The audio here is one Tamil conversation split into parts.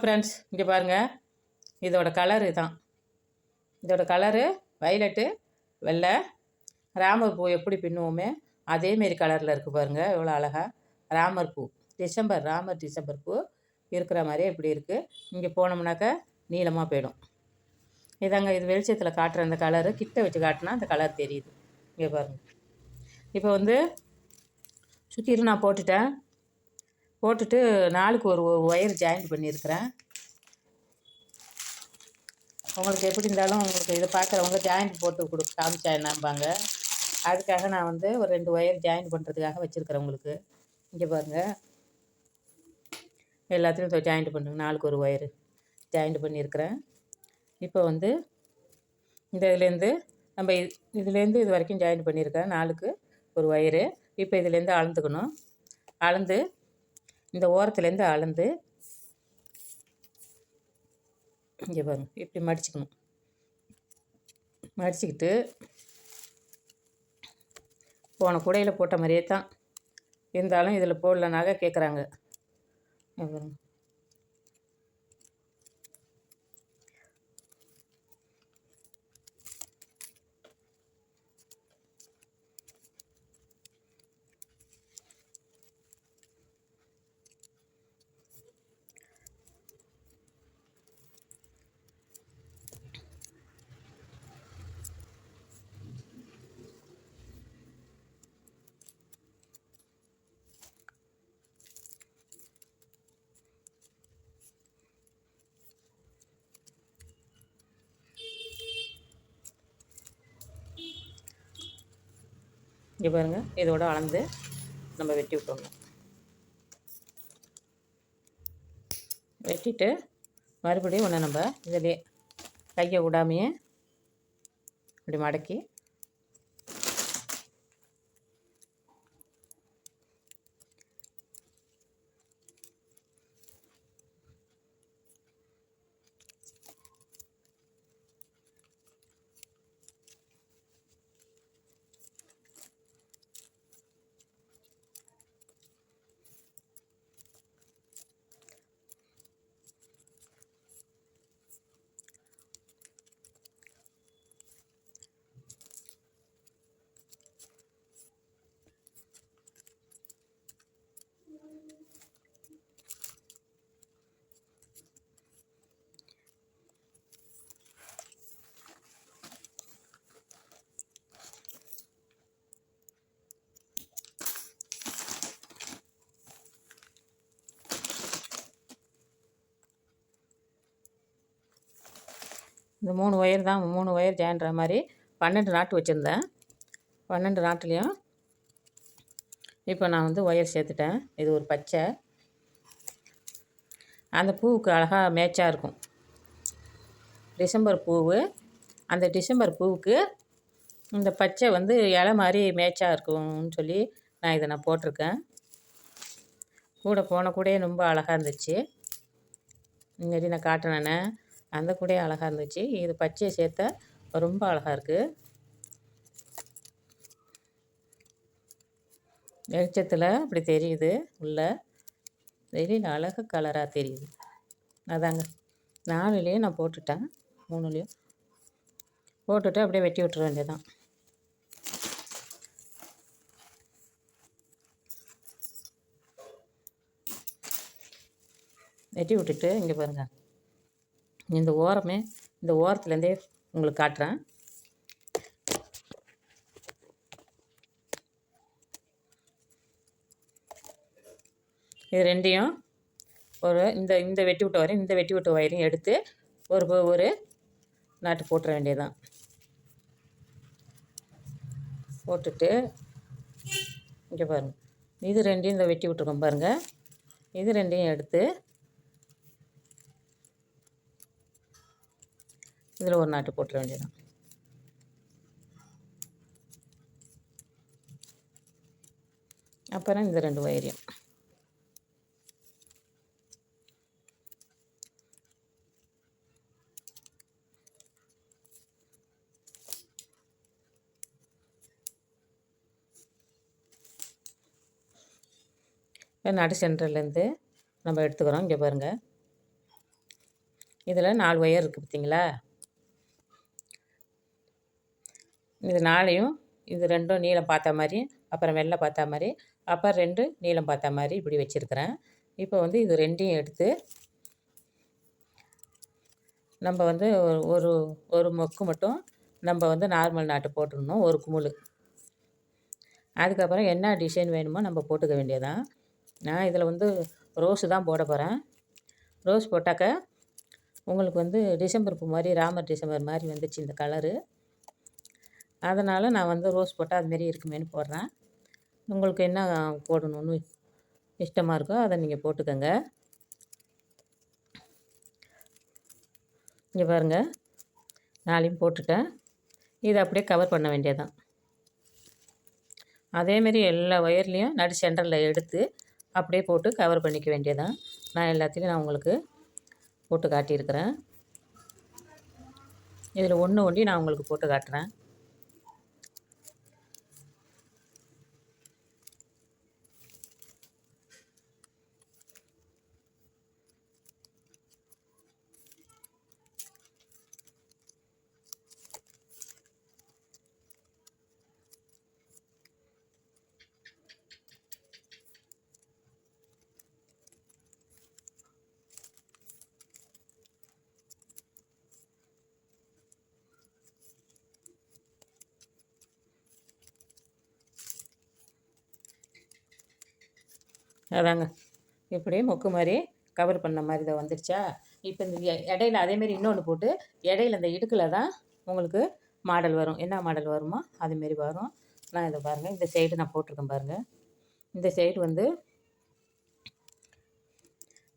ஃப்ரெண்ட்ஸ் இங்கே பாருங்கள் இதோட கலரு தான் இதோட கலரு வைலட்டு வெள்ளை. ராமர் பூ எப்படி பின்னுவோமே அதேமாரி கலரில் இருக்குது பாருங்கள் எவ்வளோ அழகாக ராமர் பூ டிசம்பர் ராமர் டிசம்பர் பூ இருக்கிற மாதிரியே இப்படி இருக்குது இங்கே போனோம்னாக்கா நீளமாக போயிடும். இதாங்க இது வெளிச்சத்தில் காட்டுற அந்த கலரு கிட்ட வச்சு காட்டினா அந்த கலர் தெரியுது. இங்கே பாருங்கள் இப்போ வந்து சுற்றிலும் நான் போட்டுட்டேன். போட்டுட்டு நாளுக்கு ஒரு ஒயர் ஜாயிண்ட் பண்ணியிருக்கிறேன். உங்களுக்கு எப்படி இருந்தாலும் உங்களுக்கு இதை பார்க்குறவங்க ஜாயிண்ட் போட்டு கொடு காமிச்சா என்னம்பாங்க. அதுக்காக நான் வந்து ஒரு ரெண்டு ஒயர் ஜாயின் பண்ணுறதுக்காக வச்சுருக்கிறேன் உங்களுக்கு. இங்கே பாருங்கள் எல்லாத்தையும் ஜாயிண்ட் பண்ணுங்க. நாளுக்கு ஒரு ஒயரு ஜாயிண்ட் பண்ணியிருக்கிறேன். இப்போ வந்து இந்த இதுலேருந்து நம்ம இதுலேருந்து இது வரைக்கும் ஜாயின் பண்ணியிருக்கேன் நாளுக்கு ஒரு ஒயரு. இப்போ இதுலேருந்து அளந்துக்கணும் அளந்து இந்த ஓரத்துலேருந்து அளந்து இங்கே பாருங்க இப்படி மடிச்சுக்கணும். மடிச்சுக்கிட்டு போன கூடையில் போட்ட மாதிரியே தான் இருந்தாலும் இதில் போடலனாக கேட்குறாங்க பாருங்க. இப்படி பாருங்கள் இதோட அளந்து நம்ம வெட்டி விட்டுறணும். வெட்டிட்டு மறுபடியும் ஒன்று நம்ம இதிலே கையை விடாமையே இப்படி மடக்கி இந்த மூணு ஒயர் தான் மூணு ஒயர் ஜாயின்ற மாதிரி பன்னெண்டு நாட்டு வச்சுருந்தேன். பன்னெண்டு நாட்டுலேயும் இப்போ நான் வந்து ஒயர் சேர்த்துட்டேன். இது ஒரு பச்சை. அந்த பூவுக்கு அழகாக மேட்சாக இருக்கும். டிசம்பர் பூவு. அந்த டிசம்பர் பூவுக்கு இந்த பச்சை வந்து இலை மாதிரி மேட்சாக இருக்கும்னு சொல்லி நான் இதை நான் போட்டிருக்கேன். கூட போன கூட ரொம்ப அழகாக இருந்துச்சு. இங்கே நான் காட்டினேனே. அந்த கூடையே அழகாக இருந்துச்சு. இது பச்சையை சேர்த்தா ரொம்ப அழகாக இருக்குது வெளிச்சத்தில் அப்படி தெரியுது உள்ள. வெளியில் அழகு கலராக தெரியுது. அதாங்க. நாலுலேயும் நான் போட்டுட்டேன். மூணுலேயும். போட்டுட்டு அப்படியே வெட்டி விட்டுற வேண்டியதான் வெட்டி விட்டுட்டு இங்கே பாருங்கள் இந்த ஓரமே இந்த ஓரத்துலேருந்தே உங்களுக்கு காட்டுறேன். இது ரெண்டையும் ஒரு இந்த இந்த வெட்டி விட்ட வரையும் இந்த வெட்டி விட்ட வயரையும் எடுத்து ஒரு ஒரு நாட்டு போட்டுற வேண்டியதுதான். போட்டுட்டு இங்கே பாருங்கள் இது ரெண்டையும் இந்த வெட்டி விட்டுருக்கோம் பாருங்கள் இது ரெண்டையும் எடுத்து இதில் ஒரு நாட்டு போட்டுற வேண்டியதான் அப்புறம் இந்த ரெண்டு வயரையும் நடு சென்டர்லேருந்து நம்ம எடுத்துக்கிறோம். இங்கே பாருங்கள் இதில் நாலு ஒயர் இருக்குது பார்த்தீங்களா? இது நாளையும் இது ரெண்டும் நீளம் பார்த்த மாதிரி அப்புறம் வெள்ளை பார்த்த மாதிரி அப்புறம் ரெண்டு நீளம் பார்த்த மாதிரி இப்படி வச்சுருக்கிறேன். இப்போ வந்து இது ரெண்டையும் எடுத்து நம்ம வந்து ஒரு ஒரு மொக்கு மட்டும் நம்ம வந்து நார்மல் நாட்டு போட்டுடணும் ஒரு குமுழு அதுக்கப்புறம் என்ன டிசைன் வேணுமோ நம்ம போட்டுக்க வேண்டியதான் நான் இதில் வந்து ரோஸு தான் போட போகிறேன் ரோஸ் போட்டாக்க உங்களுக்கு வந்து டிசம்பர் பூ மாதிரி ராமர் டிசம்பர் மாதிரி வந்துச்சு இந்த கலரு. அதனால் நான் வந்து ரோஸ் போட்டால் அதுமாரி இருக்குமேனு போடுறேன். உங்களுக்கு என்ன போடணும்னு இஷ்டமாக இருக்கோ அதை நீங்கள் போட்டுக்கோங்க. இங்கே பாருங்கள் நாளையும் போட்டுட்டேன். இதை அப்படியே கவர் பண்ண வேண்டியதான் அதேமாரி எல்லா ஒயர்லேயும் நடு சென்டரில் எடுத்து அப்படியே போட்டு கவர் பண்ணிக்க வேண்டியதான் நான் எல்லாத்திலையும் நான் உங்களுக்கு போட்டு காட்டியிருக்கிறேன். இதில் ஒன்று ஒண்டி நான் உங்களுக்கு போட்டு காட்டுறேன். அதாங்க. இப்படி மொக்கு மாதிரி கவர் பண்ண மாதிரி இதை வந்துடுச்சா இப்போ இந்த இடையில அதேமாரி இன்னொன்று போட்டு இடையில இந்த இடுக்கில் தான் உங்களுக்கு மாடல் வரும். என்ன மாடல் வருமோ? அதுமாரி வரும். நான் இதை பாருங்கள் இந்த சைடு நான் போட்டிருக்கேன் பாருங்கள் இந்த சைடு வந்து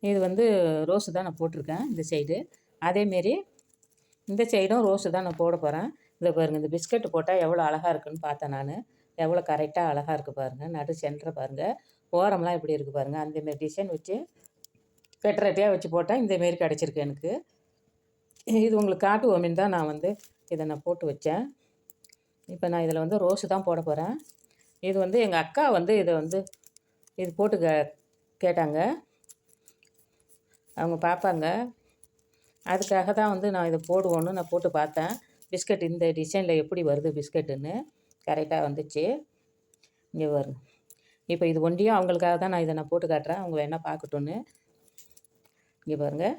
இது வந்து ரோஸு தான் நான் போட்டிருக்கேன் இந்த சைடு அதேமாரி இந்த சைடும் ரோஸு தான் நான் போட போகிறேன் இதை பாருங்கள் இந்த பிஸ்கட் போட்டால் எவ்வளோ அழகாக இருக்குன்னு பார்த்தேன் நான். எவ்வளோ கரெக்டாக அழகாக இருக்குது பாருங்கள் நடு சென்டரை பாருங்கள் ஓரம்லாம் எப்படி இருக்குது பாருங்கள் அந்தமாரி டிசைன் வச்சு ரெட்டையாக வச்சு போட்டால் இந்தமாரி கிடச்சிருக்கு எனக்கு. இது உங்களுக்கு காட்டுவோமின்னு தான் நான் வந்து இதை நான் போட்டு வச்சேன். இப்போ நான் இதில் வந்து ரோஸு தான் போட போகிறேன் இது வந்து எங்கள் அக்கா வந்து இதை வந்து இது போட்டு கே கேட்டாங்க. அவங்க பார்ப்பாங்க அதுக்காக தான் வந்து நான் இதை போடுவோன்னு நான் போட்டு பார்த்தேன். பிஸ்கட் இந்த டிசைனில் எப்படி வருது பிஸ்கட்டுன்னு. கரெக்டாக வந்துச்சு. இங்கே வரும் இப்போ இது ஒண்டியும் அவங்களுக்காக தான் நான் இதை நான் போட்டு காட்டுறேன். அவங்க வேணால் பார்க்கட்டுன்னு இங்கே பாருங்கள்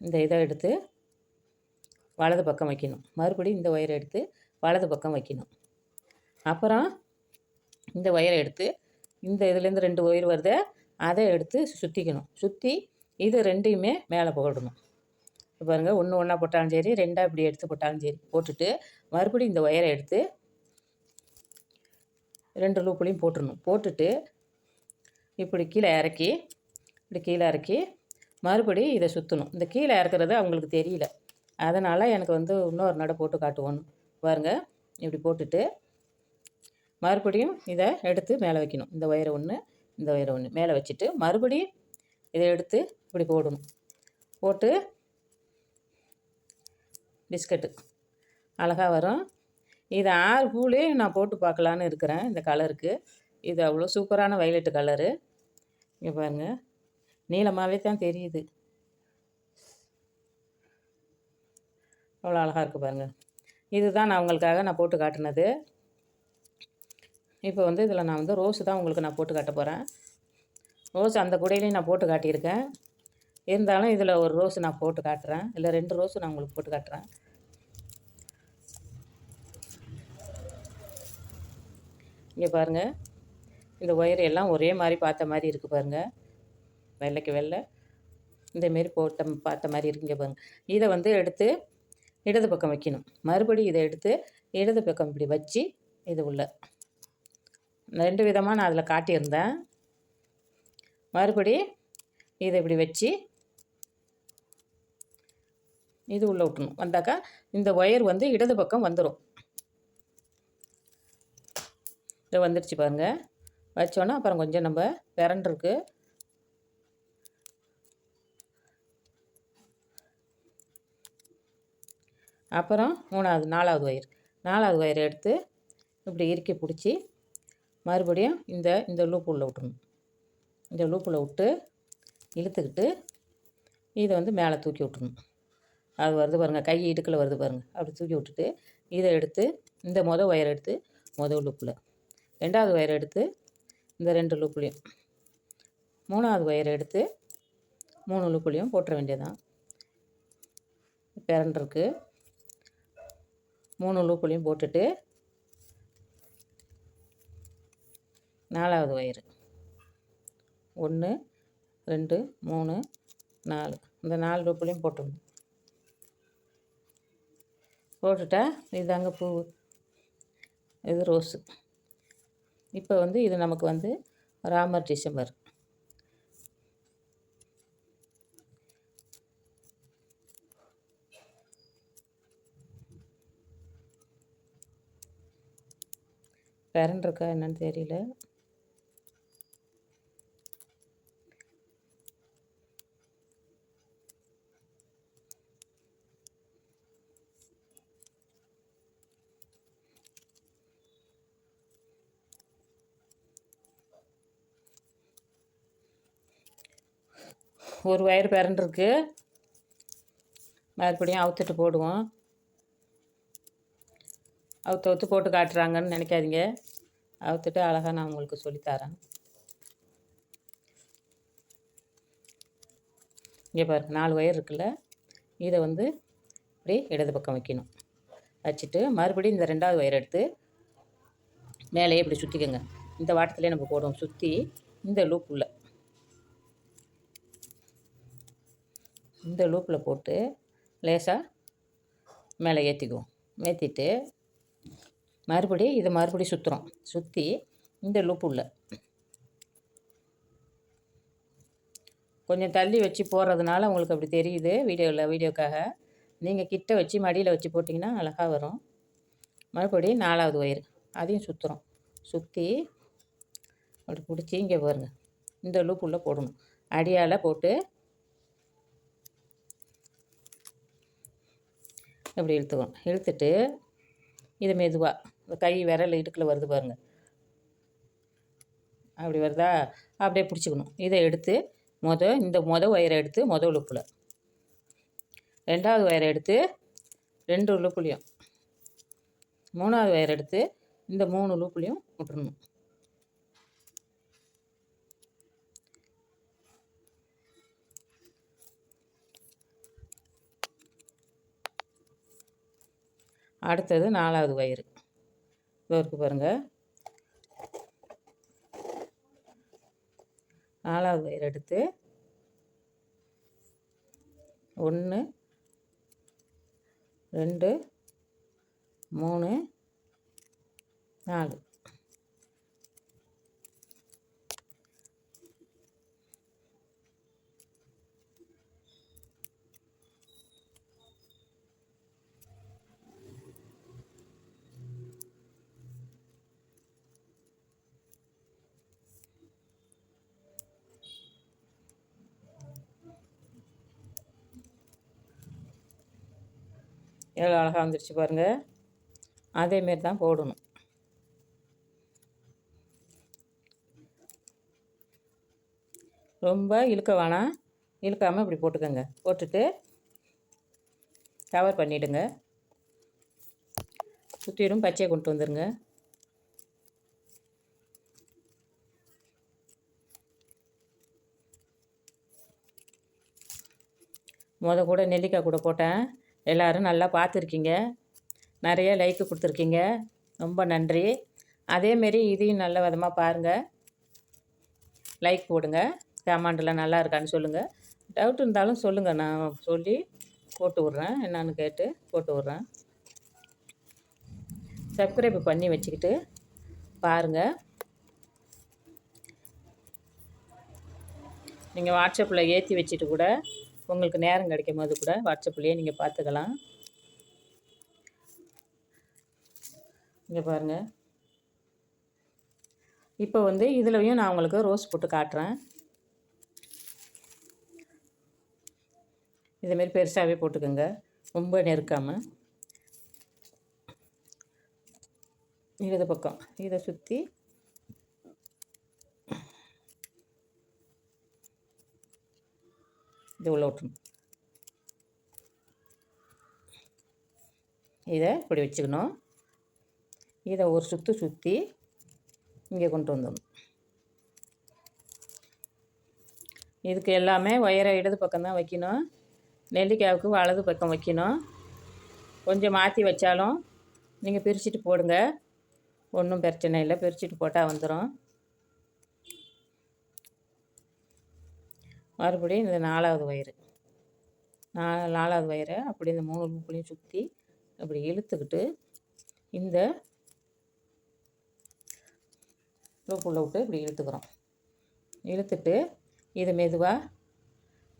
இந்த இதை எடுத்து வலது பக்கம் வைக்கணும். மறுபடியும் இந்த ஒயரை எடுத்து வலது பக்கம் வைக்கணும். அப்புறம் இந்த ஒயரை எடுத்து இந்த இதுலேருந்து ரெண்டு ஒயர் வருது. அதை எடுத்து சுற்றிக்கணும் சுற்றி இது ரெண்டையுமே மேலே போடணும். பாருங்கள் ஒன்று ஒன்றா போட்டாலும் சரி ரெண்டாக இப்படி எடுத்து போட்டாலும் சரி போட்டுட்டு மறுபடியும் இந்த ஒயரை எடுத்து ரெண்டு லூப்புலையும் போட்டுடணும். போட்டுட்டு இப்படி கீழே இறக்கி இப்படி கீழே இறக்கி மறுபடியும் இதை சுற்றணும் இந்த கீழே இறக்குறது அவங்களுக்கு தெரியல. அதனால் எனக்கு வந்து இன்னொரு நடை போட்டு காட்டுவோம் பாருங்கள் இப்படி போட்டுட்டு மறுபடியும் இதை எடுத்து மேலே வைக்கணும். இந்த ஒயரை ஒன்று இந்த ஒயரை ஒன்று மேலே வச்சுட்டு மறுபடியும் இதை எடுத்து இப்படி போடணும். போட்டு பிஸ்கட்டு. அழகாக வரும். இது ஆறு பூலே நான் போட்டு பார்க்கலான்னு இருக்கிறேன் இந்த கலருக்கு. இது அவ்வளோ சூப்பரான வயலட்டு கலரு. இங்கே பாருங்கள் நீளமாகவே தான் தெரியுது. அவ்வளோ அழகாக இருக்குது பாருங்கள் இதுதான் நான் உங்களுக்காக நான் போட்டு காட்டினது. இப்போ வந்து இதில் நான் வந்து ரோஸு தான் உங்களுக்கு நான் போட்டு காட்ட போகிறேன் ரோஸ் அந்த குடையிலையும் நான் போட்டு காட்டியிருக்கேன். இருந்தாலும் இதில் ஒரு ரோஸ் நான் போட்டு காட்டுறேன். இல்லை ரெண்டு ரோஸு நான் உங்களுக்கு போட்டு காட்டுறேன். இங்கே பாருங்கள் இந்த ஒயர் எல்லாம் ஒரே மாதிரி பார்த்த மாதிரி இருக்குது பாருங்கள் வெள்ளைக்கு வெள்ளை. இந்தமாரி போட்ட பார்த்த மாதிரி இருக்குங்க பாருங்கள் இதை வந்து எடுத்து இடது பக்கம் வைக்கணும். மறுபடியும் இதை எடுத்து இடது பக்கம் இப்படி வச்சு இது உள்ள. ரெண்டு விதமாக நான் அதில் காட்டியிருந்தேன். மறுபடி இதை இப்படி வச்சு இது உள்ளே விட்டணும் வந்தாக்கா இந்த ஒயர் வந்து இடது பக்கம் வந்துடும் இதை வந்துடுச்சு பாருங்கள் வச்சோன்னா அப்புறம் கொஞ்சம் நம்ம விரண்டுருக்கு அப்புறம் மூணாவது நாலாவது ஒயர் நாலாவது ஒயரை எடுத்து இப்படி இறுக்கி பிடிச்சி மறுபடியும் இந்த இந்த லூப்புள்ள விட்டுணும். இந்த லூப்பில் விட்டு இழுத்துக்கிட்டு இதை வந்து மேலே தூக்கி விட்ருணும் அது வருது பாருங்கள் கை இடுக்கில் வருது பாருங்கள் அப்படி தூக்கி விட்டுட்டு இதை எடுத்து இந்த மொதல் ஒயர் எடுத்து மொதல் லூப்பில் ரெண்டாவது ஒயர் எடுத்து இந்த ரெண்டு லூப்லேயும் மூணாவது ஒயர் எடுத்து மூணு லூப்புலேயும் போட்டுற வேண்டியதான் பிறண்டிருக்கு மூணு லூப்புலையும் போட்டுட்டு நாலாவது ஒயரு ஒன்று ரெண்டு மூணு நாலு இந்த நாலு லூப்புலையும் போட்டுடணும். போட்டுட்டா இதாங்க பூ இது ரோஸு. இப்போ வந்து இது நமக்கு வந்து ராமர் டிசம்பர். கரண்ட் இருக்கா என்னன்னு தெரியல. ஒரு வயர் பிறண்டிருக்கு மறுபடியும் அவுத்துட்டு போடுவோம். அவுத்து அவுத்து போட்டு காட்டுறாங்கன்னு நினைக்காதீங்க. அவுத்துட்டு அழகாக நான் உங்களுக்கு சொல்லித்தரேன். இங்கே பாருங்க நாலு ஒயர் இருக்குல்ல. இதை வந்து இப்படி இடது பக்கம் வைக்கணும். வச்சுட்டு மறுபடியும் இந்த ரெண்டாவது ஒயர் எடுத்து மேலேயே இப்படி சுற்றிக்கோங்க இந்த வாட்டத்துலேயே நம்ம போடுவோம். சுற்றி இந்த லூப் உள்ளே. இந்த லூப்பில் போட்டு லேசாக மேலே ஏற்றிக்குவோம் ஏற்றிட்டு மறுபடி இதை மறுபடியும் சுற்றுறோம் சுற்றி இந்த லூப் உள்ள. கொஞ்சம் தள்ளி வச்சு போடுறதுனால உங்களுக்கு அப்படி தெரியுது வீடியோவில் வீடியோக்காக. நீங்கள் கிட்ட வச்சு மடியில் வச்சு போட்டிங்கன்னா அழகாக வரும். மறுபடியும் நாலாவது ஒயர். அதையும் சுற்றுறோம் சுற்றி அப்படி பிடிச்சி இங்கே பாருங்கள் இந்த லூப் உள்ளே போடணும். அடியால் போட்டு இப்படி இழுத்துக்கணும் இழுத்துட்டு இதை மெதுவாக கை விரல் இடுக்கில் வருது பாருங்கள் அப்படி வருதா? அப்படியே பிடிச்சிக்கணும். இதை எடுத்து மொத இந்த மொதல் ஒயரை எடுத்து மொதல் உழுப்பில் ரெண்டாவது ஒயரை எடுத்து ரெண்டு உழுப்புலையும் மூணாவது ஒயர் எடுத்து இந்த மூணு உழுப்புலையும் விட்டுறணும். அடுத்தது நாலாவது வயிறு. இதோ இருக்குது பாருங்கள் நாலாவது வயிறு எடுத்து ஒன்று ரெண்டு மூணு நாலு. எவ்வளோ அழகாக வந்துருச்சு பாருங்கள் அதேமாரி தான் போடணும். ரொம்ப இழுக்க வேணாம் இழுக்காமல் இப்படி போட்டுக்கோங்க. போட்டுட்டு கவர் பண்ணிவிடுங்க சுற்றிடும் பச்சையை கொண்டு வந்துடுங்க முத கூட நெல்லிக்காய் கூட போட்டேன். எல்லோரும் நல்லா பார்த்துருக்கீங்க. நிறைய லைக்கு கொடுத்துருக்கீங்க. ரொம்ப நன்றி. அதேமாரி இதையும் நல்ல விதமாக பாருங்கள் லைக் போடுங்க. கமெண்டில் நல்லா இருக்கான்னு சொல்லுங்கள் டவுட் இருந்தாலும் சொல்லுங்கள் நான் சொல்லி போட்டு விட்றேன். என்னான்னு கேட்டு போட்டு விட்றேன். சப்ஸ்கிரைப் பண்ணி வச்சுக்கிட்டு பாருங்கள் நீங்கள் வாட்ஸ்அப்பில் ஏற்றி வச்சுட்டு கூட உங்களுக்கு நேரம் கிடைக்கும் போது கூட வாட்ஸ்அப்லேயே நீங்கள் பார்த்துக்கலாம் இங்கே பாருங்கள் இப்போ வந்து இதுலையும் நான் உங்களுக்கு ரோஸ் போட்டு காட்டுறேன். இதுமாரி பெருசாகவே போட்டுக்கோங்க. ரொம்ப நெருக்காமல் இடது பக்கம். இதை சுற்றி இது உள்ள விட்டுணும் இதை இப்படி வச்சுக்கணும். இதை ஒரு சுற்று சுற்றி இங்கே கொண்டு வந்துடணும். இதுக்கு எல்லாமே ஒயரை இடது பக்கம் தான் வைக்கணும். நெல்லிக்காவுக்கு வலது பக்கம் வைக்கணும். கொஞ்சம் மாற்றி வச்சாலும் நீங்கள் பிரிச்சுட்டு போடுங்க. ஒன்றும் பிரச்சனை இல்லை. பிரிச்சுட்டு போட்டால் வந்துடும் மறுபடியும் இந்த நாலாவது வயிறு. நா நாலாவது வயிறை அப்படி இந்த மூணு லூப்புலையும் சுற்றி அப்படி இழுத்துக்கிட்டு இந்த லூப்புள்ள விட்டு இப்படி இழுத்துக்கிறோம். இழுத்துட்டு இது மெதுவாக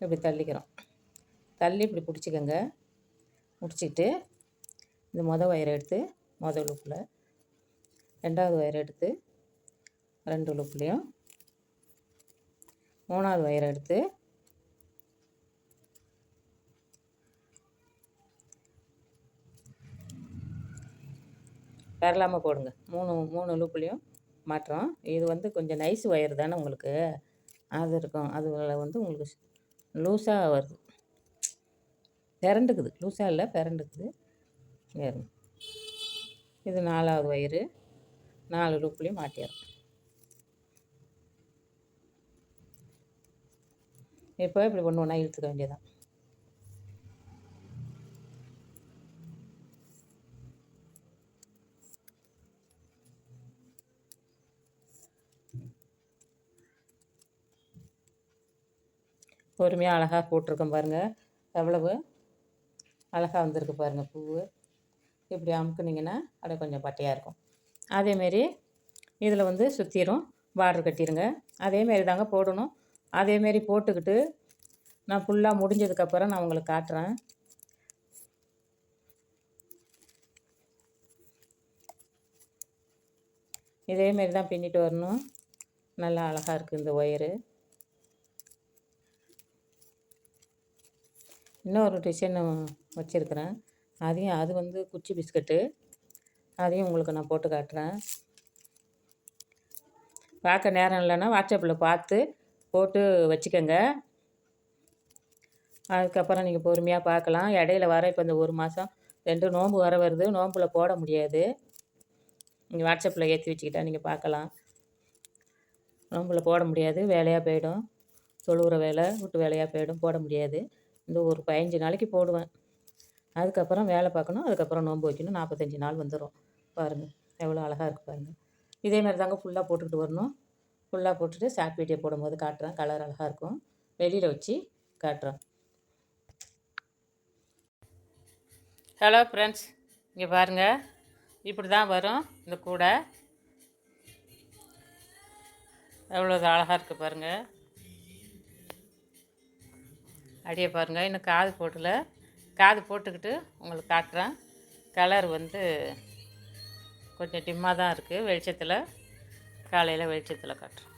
இப்படி தள்ளிக்கிறோம். தள்ளி இப்படி பிடிச்சிக்கங்க. முடிச்சிக்கிட்டு இந்த மொதல் வயரை எடுத்து மொதல் லூப்பில் ரெண்டாவது வயரை எடுத்து ரெண்டு லூப்லேயும் மூணாவது ஒயரை எடுத்து வரலாமல் போடுங்க. மூணு மூணு லூப்லேயும் மாட்டுறோம் இது வந்து கொஞ்சம் நைஸ் ஒயர் தானே உங்களுக்கு. அது இருக்கும். அதில் வந்து உங்களுக்கு லூஸாக வருது. பிறண்டுக்குது லூஸாக இல்லை பிறண்டுக்குது வேறு. இது நாலாவது ஒயரு நாலு லூப்லேயும் மாட்டிடுறோம் இப்போ இப்படி ஒன்று ஒன்றா இழுத்துக்க வேண்டியதான் பொறுமையாக அழகாக போட்டிருக்கோம் பாருங்கள் எவ்வளவு அழகாக வந்திருக்கு பாருங்கள் பூ இப்படி அமுக்குனிங்கன்னா அப்படியே கொஞ்சம் பட்டையாக இருக்கும். அதேமாரி இதில் வந்து சுற்றிடும் பார்டர் கட்டிடுங்க அதேமாரி தாங்க போடணும். அதேமாரி போட்டுக்கிட்டு நான் ஃபுல்லாக முடிஞ்சதுக்கப்புறம் நான் உங்களுக்கு காட்டுறேன். இதேமாரி தான் பின்னிட்டு வரணும். நல்லா அழகாக இருக்குது இந்த ஒயரு. இன்னொரு டிசைன் வச்சுருக்கிறேன். அதையும் அது வந்து குச்சி பிஸ்கட்டு. அதையும் உங்களுக்கு நான் போட்டு காட்டுறேன். பார்க்க நேரம் இல்லைன்னா வாட்ஸ்அப்பில் பார்த்து போட்டு வச்சுக்கோங்க. அதுக்கப்புறம் நீங்கள் பொறுமையாக பார்க்கலாம். இடையில வர இப்போ இந்த ஒரு மாதம் ரெண்டு நோம்பு வர வருது. நோம்பில் போட முடியாது. நீங்கள் வாட்ஸ்அப்பில் ஏற்றி வச்சுக்கிட்டா நீங்கள் பார்க்கலாம். நோம்பில் போட முடியாது. வேலையாக போயிடும். தொழுகிற வேலை வீட்டு வேலையாக போயிடும். போட முடியாது. இந்த ஒரு பதினஞ்சு நாளைக்கு போடுவேன். அதுக்கப்புறம் வேலை பார்க்கணும். அதுக்கப்புறம் நோன்பு வைக்கணும். நாற்பத்தஞ்சு நாள் வந்துடும் பாருங்கள் எவ்வளோ அழகாக இருக்குது பாருங்கள் இதே மாதிரி தாங்க ஃபுல்லாக போட்டுக்கிட்டு வரணும். ஃபுல்லாக போட்டுட்டு ஷார்ட் வீடியோ போடும்போது காட்டுறேன். கலர் அழகாக இருக்கும். வெளியில் வச்சு காட்டுறேன். ஹலோ ஃப்ரெண்ட்ஸ் இங்கே பாருங்கள் இப்படி தான் வரும் இந்த கூடை. எவ்வளோ அழகாக இருக்குது பாருங்கள் அப்படியே பாருங்கள் இன்னும் காது போட்டல காது போட்டுக்கிட்டு உங்களுக்கு காட்டுறேன். கலர் வந்து கொஞ்சம் டிம்மாக தான் இருக்குது வெளிச்சத்தில். காலையில் வெளிச்சத்தில் காட்டுறேன்